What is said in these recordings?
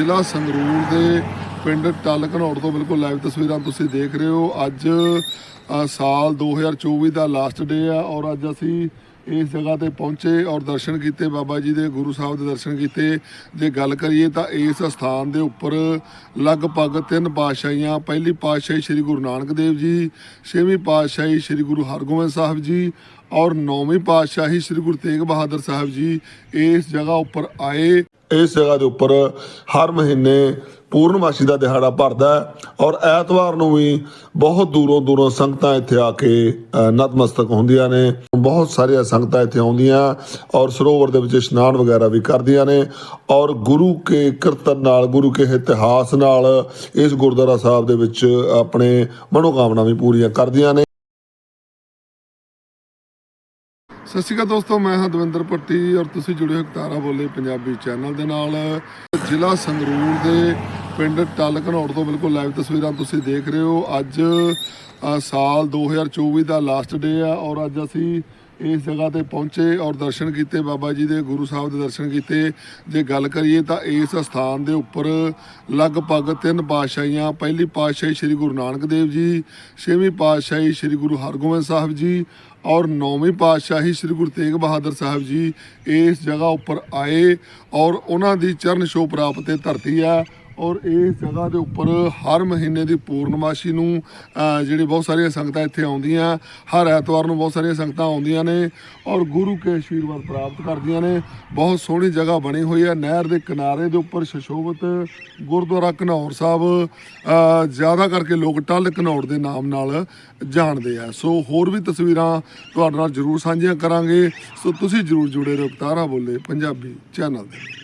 ਜ਼ਿਲ੍ਹਾ ਸੰਗਰੂਰ ਦੇ ਪਿੰਡ ਟੱਲ ਘਨੌੜ ਤੋਂ ਬਿਲਕੁਲ ਲਾਈਵ ਤਸਵੀਰਾਂ ਤੁਸੀਂ ਦੇਖ ਰਹੇ ਹੋ। ਅੱਜ ਅ, ਸਾਲ 2024 ਦਾ ਲਾਸਟ ਡੇ ਆ ਔਰ ਅੱਜ ਅਸੀਂ ਇਸ ਜਗ੍ਹਾ ਤੇ ਪਹੁੰਚੇ ਔਰ ਦਰਸ਼ਨ ਕੀਤੇ ਬਾਬਾ ਜੀ ਦੇ ਗੁਰੂ ਸਾਹਿਬ ਦੇ ਦਰਸ਼ਨ ਕੀਤੇ। ਜੇ ਗੱਲ ਕਰੀਏ ਤਾਂ ਇਸ ਸਥਾਨ ਦੇ ਉੱਪਰ ਲਗਭਗ ਤਿੰਨ ਪਾਤਸ਼ਾਹੀਆਂ ਪਹਿਲੀ ਪਾਤਸ਼ਾਹੀ ਸ੍ਰੀ ਗੁਰੂ ਨਾਨਕ ਦੇਵ ਜੀ ਛੇਵੀਂ ਪਾਤਸ਼ਾਹੀ ਸ੍ਰੀ ਗੁਰੂ ਹਰਗੋਬਿੰਦ ਸਾਹਿਬ ਜੀ ਔਰ ਨੌਵੀਂ ਪਾਤਸ਼ਾਹੀ ਸ੍ਰੀ ਗੁਰੂ ਤੇਗ ਬਹਾਦਰ ਸਾਹਿਬ ਜੀ ਇਸ ਜਗ੍ਹਾ ਉੱਪਰ ਆਏ। ਇਸ ਜਗ੍ਹਾ ਦੇ ਉੱਪਰ ਹਰ ਮਹੀਨੇ ਪੂਰਨਮਾਸ਼ੀ ਦਾ ਦਿਹਾੜਾ ਭਰਦਾ ਔਰ ਐਤਵਾਰ ਨੂੰ ਵੀ ਬਹੁਤ ਦੂਰੋਂ ਦੂਰੋਂ ਸੰਗਤਾਂ ਇੱਥੇ ਆ ਕੇ ਨਤਮਸਤਕ ਹੁੰਦੀਆਂ ਨੇ। ਬਹੁਤ ਸਾਰੀਆਂ ਸੰਗਤਾਂ ਇੱਥੇ ਆਉਂਦੀਆਂ ਔਰ ਸਰੋਵਰ ਦੇ ਵਿੱਚ ਇਸ਼ਨਾਨ ਵਗੈਰਾ ਵੀ ਕਰਦੀਆਂ ਨੇ ਔਰ ਗੁਰੂ ਕੇ ਕੀਰਤਨ ਨਾਲ, ਗੁਰੂ ਕੇ ਇਤਿਹਾਸ ਨਾਲ ਇਸ ਗੁਰਦੁਆਰਾ ਸਾਹਿਬ ਦੇ ਵਿੱਚ ਆਪਣੇ ਮਨੋਕਾਮਨਾ ਵੀ ਪੂਰੀਆਂ ਕਰਦੀਆਂ ਨੇ। ਸਤਿ ਸ਼੍ਰੀ ਅਕਾਲ ਦੋਸਤੋ ਮੈਂ ਹਾਂ ਦਵਿੰਦਰ ਭੱਟੀ ਔਰ ਤੁਸੀਂ ਜੁੜੇ ਹੋ ਤਾਰਾ ਬੋਲੇ ਪੰਜਾਬੀ ਚੈਨਲ ਦੇ ਨਾਲ। ਜ਼ਿਲ੍ਹਾ ਸੰਗਰੂਰ ਦੇ ਪਿੰਡ ਟੱਲ ਘਨੌੜ ਤੋਂ ਬਿਲਕੁਲ ਲਾਈਵ ਤਸਵੀਰਾਂ ਤੁਸੀਂ ਦੇਖ ਰਹੇ ਹੋ। ਅੱਜ ਅ, ਸਾਲ 2024 ਦਾ ਲਾਸਟ ਡੇ ਆ ਔਰ ਅੱਜ ਅਸੀਂ ਇਸ ਜਗ੍ਹਾ ਤੇ ਪਹੁੰਚੇ ਔਰ ਦਰਸ਼ਨ ਕੀਤੇ, ਬਾਬਾ ਜੀ ਦੇ, ਗੁਰੂ ਸਾਹਿਬ ਦੇ ਦਰਸ਼ਨ ਕੀਤੇ। ਜੇ ਗੱਲ ਕਰੀਏ ਤਾਂ ਇਸ ਸਥਾਨ ਦੇ ਉੱਪਰ ਲਗਭਗ ਤਿੰਨ ਪਾਤਸ਼ਾਹੀਆਂ, ਪਹਿਲੀ ਪਾਤਸ਼ਾਹੀ ਸ੍ਰੀ ਗੁਰੂ ਨਾਨਕ ਦੇਵ ਜੀ, ਛੇਵੀਂ ਪਾਤਸ਼ਾਹੀ ਸ੍ਰੀ ਗੁਰੂ ਹਰਗੋਬਿੰਦ ਸਾਹਿਬ ਜੀ ਔਰ ਨੌਵੀਂ ਪਾਤਸ਼ਾਹੀ ਸ੍ਰੀ ਗੁਰੂ ਤੇਗ ਬਹਾਦਰ ਸਾਹਿਬ ਜੀ ਇਸ ਜਗ੍ਹਾ ਉੱਪਰ ਆਏ ਔਰ ਉਹਨਾਂ ਦੀ ਚਰਨ ਛੋਹ ਪ੍ਰਾਪਤ ਤੇ ਧਰਤੀ ਆ ਔਰ ਇਸ ਜਗ੍ਹਾ ਦੇ ਉੱਪਰ ਹਰ ਮਹੀਨੇ ਦੀ ਪੂਰਨਮਾਸ਼ੀ ਨੂੰ ਅ, ਜਿਹੜੀ ਬਹੁਤ ਸਾਰੀਆਂ ਸੰਗਤਾਂ ਇੱਥੇ ਆਉਂਦੀਆਂ ਹਰ ਐਤਵਾਰ ਨੂੰ ਬਹੁਤ ਸਾਰੀਆਂ ਸੰਗਤਾਂ ਆਉਂਦੀਆਂ ਨੇ ਔਰ ਗੁਰੂ ਕੇ ਆਸ਼ੀਰਵਾਦ ਪ੍ਰਾਪਤ ਕਰਦੀਆਂ ਨੇ। ਬਹੁਤ ਸੋਹਣੀ ਜਗ੍ਹਾ ਬਣੀ ਹੋਈ ਹੈ ਨਹਿਰ ਦੇ ਕਿਨਾਰੇ ਦੇ ਉੱਪਰ ਸ਼ਸ਼ੋਭਤ ਗੁਰਦੁਆਰਾ ਘਨੌਰ ਸਾਹਿਬ ਜ਼ਿਆਦਾ ਕਰਕੇ ਲੋਕ ਟੱਲ ਘਨੌਰ ਦੇ ਨਾਮ ਨਾਲ ਜਾਣਦੇ ਆ। ਸੋ ਹੋਰ ਵੀ ਤਸਵੀਰਾਂ ਤੁਹਾਡੇ ਨਾਲ ਜ਼ਰੂਰ ਸਾਂਝੀਆਂ ਕਰਾਂਗੇ। ਸੋ ਤੁਸੀਂ ਜ਼ਰੂਰ ਜੁੜੇ ਰਹੋ ਤਾਰਾ ਬੋਲੇ ਪੰਜਾਬੀ ਚੈਨਲ ਦੇ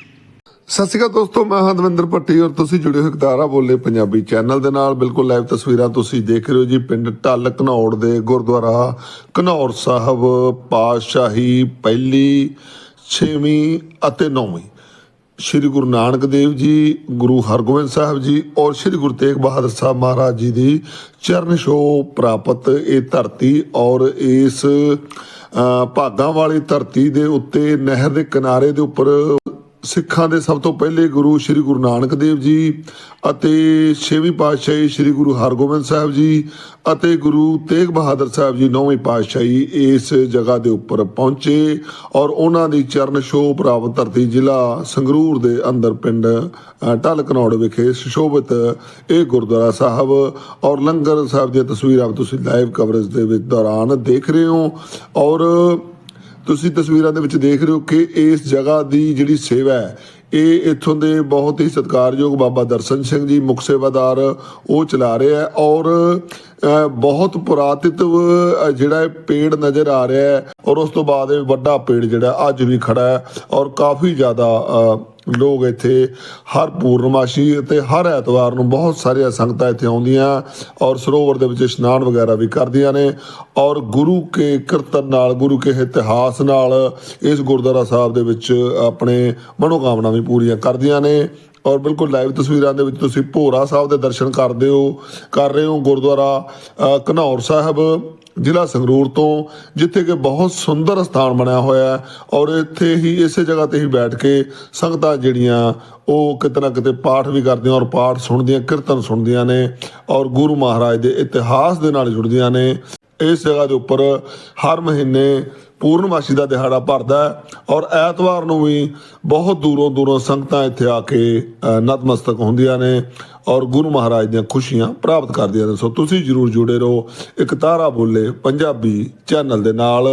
ਸਤਿ ਸ਼੍ਰੀ ਅਕਾਲ ਦੋਸਤੋ, ਮੈਂ ਹਾਂ ਦਵਿੰਦਰ ਭੱਟੀ ਔਰ ਤੁਸੀਂ ਜੁੜੇ ਹੋ ਤਾਰਾ ਬੋਲੇ ਪੰਜਾਬੀ ਚੈਨਲ ਦੇ ਨਾਲ। ਬਿਲਕੁਲ ਲਾਈਵ ਤਸਵੀਰਾਂ ਤੁਸੀਂ ਦੇਖ ਰਹੇ ਹੋ ਜੀ ਪਿੰਡ ਢੱਲ ਘਨੌੜ ਦੇ ਗੁਰਦੁਆਰਾ ਘਨੌਰ ਸਾਹਿਬ ਪਾਤਸ਼ਾਹੀ ਪਹਿਲੀ, ਛੇਵੀਂ ਅਤੇ ਨੌਵੀਂ। ਸ਼੍ਰੀ ਗੁਰੂ ਨਾਨਕ ਦੇਵ ਜੀ, ਗੁਰੂ ਹਰਗੋਬਿੰਦ ਸਾਹਿਬ ਜੀ ਔਰ ਸ਼੍ਰੀ ਗੁਰੂ ਤੇਗ ਬਹਾਦਰ ਸਾਹਿਬ ਮਹਾਰਾਜ ਜੀ ਦੀ ਚਰਨ ਛੋਹ ਪ੍ਰਾਪਤ ਇਹ ਧਰਤੀ ਔਰ ਇਸ ਭਾਗਾਂ ਵਾਲੀ ਧਰਤੀ ਦੇ ਉੱਤੇ ਨਹਿਰ ਦੇ ਕਿਨਾਰੇ ਦੇ ਉੱਪਰ ਸਿੱਖਾਂ ਦੇ ਸਭ ਤੋਂ ਪਹਿਲੇ ਗੁਰੂ ਸ੍ਰੀ ਗੁਰੂ ਨਾਨਕ ਦੇਵ ਜੀ ਅਤੇ ਛੇਵੀਂ ਪਾਤਸ਼ਾਹੀ ਸ੍ਰੀ ਗੁਰੂ ਹਰਗੋਬਿੰਦ ਸਾਹਿਬ ਜੀ ਅਤੇ ਗੁਰੂ ਤੇਗ ਬਹਾਦਰ ਸਾਹਿਬ ਜੀ ਨੌਵੀਂ ਪਾਤਸ਼ਾਹੀ ਇਸ ਜਗ੍ਹਾ ਦੇ ਉੱਪਰ ਪਹੁੰਚੇ ਔਰ ਉਹਨਾਂ ਦੀ ਚਰਨ ਛੋਹ ਪ੍ਰਾਪਤ ਧਰਤੀ ਜ਼ਿਲ੍ਹਾ ਸੰਗਰੂਰ ਦੇ ਅੰਦਰ ਪਿੰਡ ਅ, ਢੱਲ ਘਨੌੜ ਵਿਖੇ ਸੁਸ਼ੋਭਿਤ ਇਹ ਗੁਰਦੁਆਰਾ ਸਾਹਿਬ ਔਰ ਲੰਗਰ ਸਾਹਿਬ ਦੀਆਂ ਤਸਵੀਰਾਂ ਤੁਸੀਂ ਲਾਈਵ ਕਵਰੇਜ ਦੇ ਵਿੱਚ ਦੌਰਾਨ ਦੇਖ ਰਹੇ ਹੋ ਔਰ ਤੁਸੀਂ ਤਸਵੀਰਾਂ ਦੇ ਵਿੱਚ ਦੇਖ ਰਹੇ ਹੋ ਕਿ ਇਸ ਜਗ੍ਹਾ ਦੀ ਜਿਹੜੀ ਸੇਵਾ ਹੈ, ਇਹ ਇੱਥੋਂ ਦੇ ਬਹੁਤ ਹੀ ਸਤਿਕਾਰਯੋਗ ਬਾਬਾ ਦਰਸ਼ਨ ਸਿੰਘ ਜੀ, ਮੁਖ ਸੇਵਾਦਾਰ ਉਹ ਚਲਾ ਰਹੇ ਹੈ ਔਰ ਬਹੁਤ ਪੁਰਾਤਿਤਵ ਜਿਹੜਾ ਪੇੜ ਨਜ਼ਰ ਆ ਰਿਹਾ ਹੈ ਔਰ ਉਸ ਤੋਂ ਬਾਅਦ ਇਹ ਵੱਡਾ ਪੇੜ ਜਿਹੜਾ ਅੱਜ ਵੀ ਖੜਾ ਹੈ ਔਰ ਕਾਫੀ ਜ਼ਿਆਦਾ ਲੋਕ ਇੱਥੇ ਹਰ ਪੂਰਨਮਾਸ਼ੀ ਅਤੇ ਹਰ ਐਤਵਾਰ ਨੂੰ ਬਹੁਤ ਸਾਰੀਆਂ ਸੰਗਤਾਂ ਇੱਥੇ ਆਉਂਦੀਆਂ ਔਰ ਸਰੋਵਰ ਦੇ ਵਿੱਚ ਇਸ਼ਨਾਨ ਵਗੈਰਾ ਵੀ ਕਰਦੀਆਂ ਨੇ ਔਰ ਗੁਰੂ ਕੇ ਕੀਰਤਨ ਨਾਲ, ਗੁਰੂ ਕੇ ਇਤਿਹਾਸ ਨਾਲ ਇਸ ਗੁਰਦੁਆਰਾ ਸਾਹਿਬ ਦੇ ਵਿੱਚ ਆਪਣੇ ਮਨੋਕਾਮਨਾ ਵੀ ਪੂਰੀਆਂ ਕਰਦੀਆਂ ਨੇ ਔਰ ਬਿਲਕੁਲ ਲਾਈਵ ਤਸਵੀਰਾਂ ਦੇ ਵਿੱਚ ਤੁਸੀਂ ਭੋਰਾ ਸਾਹਿਬ ਦੇ ਦਰਸ਼ਨ ਕਰਦੇ ਹੋ, ਕਰ ਰਹੇ ਹੋ ਗੁਰਦੁਆਰਾ ਘਨੌਰ ਸਾਹਿਬ ਜ਼ਿਲ੍ਹਾ ਸੰਗਰੂਰ ਤੋਂ, ਜਿੱਥੇ ਕਿ ਬਹੁਤ ਸੁੰਦਰ ਸਥਾਨ ਬਣਿਆ ਹੋਇਆ ਹੈ ਔਰ ਇੱਥੇ ਹੀ ਇਸੇ ਜਗ੍ਹਾ ਤੇ ਹੀ ਬੈਠ ਕੇ ਸੰਗਤਾਂ ਜਿਹੜੀਆਂ, ਉਹ ਕਿਤੇ ਨਾ ਕਿਤੇ ਪਾਠ ਵੀ ਕਰਦੀਆਂ ਔਰ ਪਾਠ ਸੁਣਦੀਆਂ, ਕੀਰਤਨ ਸੁਣਦੀਆਂ ਨੇ ਔਰ ਗੁਰੂ ਮਹਾਰਾਜ ਦੇ ਇਤਿਹਾਸ ਦੇ ਨਾਲ ਜੁੜਦੀਆਂ ਨੇ। ਇਸ ਜਗ੍ਹਾ ਦੇ ਉੱਪਰ ਹਰ ਮਹੀਨੇ ਪੂਰਨਮਾਸ਼ੀ ਦਾ ਦਿਹਾੜਾ ਭਰਦਾ ਔਰ ਐਤਵਾਰ ਨੂੰ ਵੀ ਬਹੁਤ ਦੂਰੋਂ ਦੂਰੋਂ ਸੰਗਤਾਂ ਇੱਥੇ ਆ ਕੇ ਨਤਮਸਤਕ ਹੁੰਦੀਆਂ ਨੇ ਔਰ ਗੁਰੂ ਮਹਾਰਾਜ ਦੀਆਂ ਖੁਸ਼ੀਆਂ ਪ੍ਰਾਪਤ ਕਰਦੀਆਂ ਨੇ। ਸੋ ਤੁਸੀਂ ਜਰੂਰ ਜੁੜੇ ਰਹੋ ਇਕਤਾਰਾ ਬੋਲੇ ਪੰਜਾਬੀ ਚੈਨਲ ਦੇ ਨਾਲ।